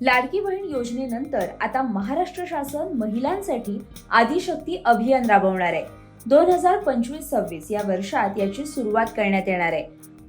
लाडकी बहीण योजनेनंतर आता महाराष्ट्र शासन महिलांसाठी आदिशक्ती अभियान राबवणार आहे. दोन हजार पंचवीस सव्वीस या वर्षात याची सुरुवात करण्यात येणार आहे.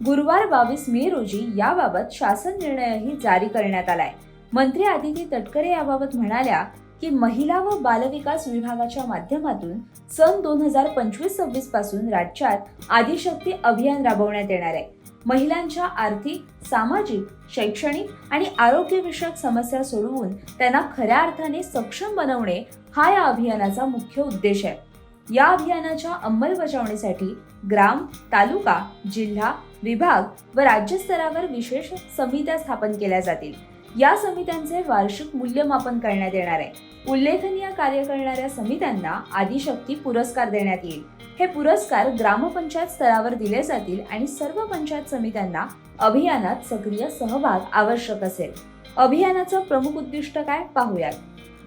गुरुवार बावीस मे रोजी याबाबत शासन निर्णयही जारी करण्यात आलाय. मंत्री आदिती तटकरे याबाबत म्हणाल्या की महिला व बालविकास विभागाच्या माध्यमातून सन दोन हजार पंचवीस सव्वीसपासून राज्यात आदिशक्ती अभियान राबवण्यात येणार आहे. महिलांच्या आर्थिक सामाजिक शैक्षणिक आणि आरोग्यविषयक समस्या सोडवून त्यांना खऱ्या अर्थाने सक्षम बनवणे हा या अभियानाचा मुख्य उद्देश आहे. या अभियानाच्या अंमलबजावणीसाठी ग्राम तालुका जिल्हा विभाग व राज्यस्तरावर विशेष समित्या स्थापन केल्या जातील. या समित्यांचे वार्षिक मूल्यमापन करण्यात येणार आहे. उल्लेखनीय कार्य करणाऱ्या समित्यांना आदिशक्ती पुरस्कार देण्यात येईल. हे पुरस्कार ग्रामपंचायत स्तरावर दिले जातील आणि सर्व पंचायत समित्यांना अभियानात सक्रिय सहभाग आवश्यक असेल. अभियानाचं प्रमुख उद्दिष्ट काय? पाहूयात.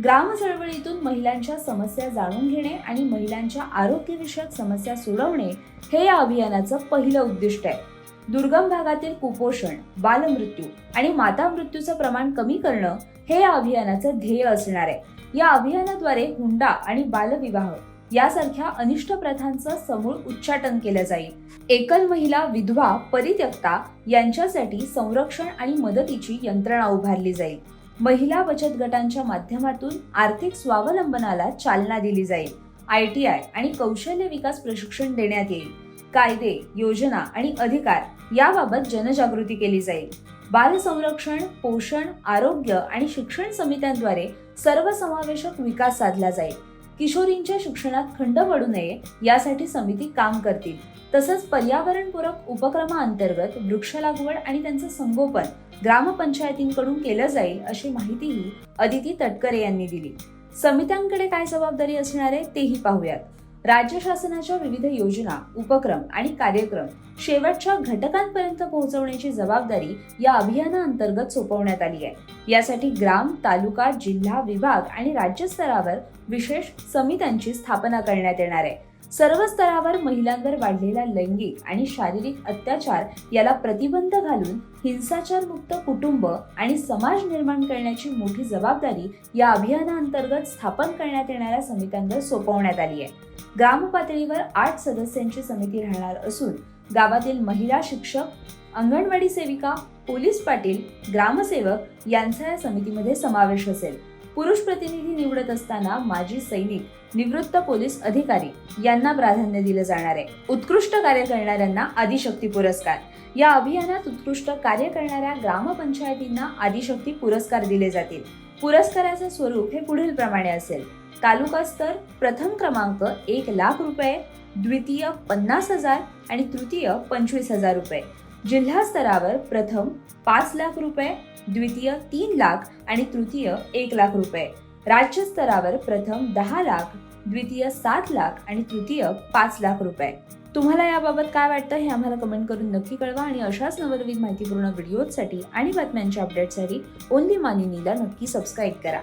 ग्राम चळवळीतून महिलांच्या समस्या जाणून घेणे आणि महिलांच्या आरोग्यविषयक समस्या सोडवणे हे या अभियानाचं पहिलं उद्दिष्ट आहे. दुर्गम भागातील कुपोषण बालमृत्यू आणि माता मृत्यूचं प्रमाण कमी करणं हे या अभियानाचं ध्येय असणार आहे. या अभियानाद्वारे हुंडा आणि बालविवाह यासारख्या अनिष्ट प्रथांचं समूळ उच्चाटन केलं जाईल. एकल महिला विधवा परित्यक्ता यांच्यासाठी संरक्षण आणि मदतीची यंत्रणा उभारली जाईल. महिला बचत गटांच्या माध्यमातून आर्थिक स्वावलंबनाला चालना दिली जाईल. आय टी आय आणि कौशल्य विकास प्रशिक्षण देण्यात येईल. कायदे योजना आणि अधिकार याबाबत जनजागृती केली जाईल. बाल संरक्षण पोषण आरोग्य आणि शिक्षण समित्यांद्वारे सर्वसमावेशक विकास साधला जाईल. किशोरींच्या शिक्षणात खंड पडू नये यासाठी समिती काम करतील. तसंच पर्यावरणपूरक उपक्रमाअंतर्गत वृक्ष लागवड आणि त्यांचं संगोपन ग्रामपंचायतींकडून केलं जाईल अशी माहितीही अदिती तटकरे यांनी दिली. समित्यांकडे काय जबाबदारी असणार आहे तेही पाहूयात. राज्य शासनाच्या विविध योजना उपक्रम आणि कार्यक्रम शेवटच्या घटकांपर्यंत पोहोचवण्याची जबाबदारी या अभियानाअंतर्गत सोपवण्यात आली आहे. यासाठी ग्राम तालुका जिल्हा विभाग आणि राज्य स्तरावर विशेष समित्यांची स्थापना करण्यात येणार आहे. सर्व स्तरावर महिलांवर वाढलेला लैंगिक आणि शारीरिक अत्याचार याला प्रतिबंध घालून हिंसाचार मुक्त कुटुंब आणि समाज निर्माण करण्याची मोठी जबाबदारी या अभियानाअंतर्गत स्थापन करण्यात येणाऱ्या समित्यांवर सोपवण्यात आली आहे. ग्राम पातळीवर आठ सदस्यांची समिती राहणार असून गावातील महिला शिक्षक अंगणवाडी सेविका पोलीस पाटील ग्रामसेवक यांचा या समितीमध्ये समावेश असेल. पुरुष प्रतिनिधी निवडत असताना माजी सैनिक निवृत्त पोलीस अधिकारी यांना प्राधान्य दिलं जाणार आहे. उत्कृष्ट कार्य करणाऱ्यांना आदिशक्ती पुरस्कार. या अभियानात उत्कृष्ट कार्य करणाऱ्या ग्रामपंचायतींना आदिशक्ती पुरस्कार दिले जातील. पुरस्काराचे स्वरूप हे पुढील प्रमाणे असेल. तालुका स्तर प्रथम क्रमांक एक लाख रुपये द्वितीय पन्नास हजार आणि तृतीय पंचवीस हजार रुपये. जिल्हा स्तरावर प्रथम पाच लाख रुपये द्वितीय तीन लाख आणि तृतीय एक लाख रुपये. राज्य स्तरावर प्रथम दहा लाख द्वितीय सात लाख आणि तृतीय पाच लाख रुपये. तुम्हाला याबाबत काय वाटतं हे आम्हाला कमेंट करून नक्की कळवा आणि अशाच नवनवीन माहितीपूर्ण व्हिडिओजसाठी आणि बातम्यांच्या अपडेटसाठी ओनली मानिनीला नक्की सबस्क्राईब करा.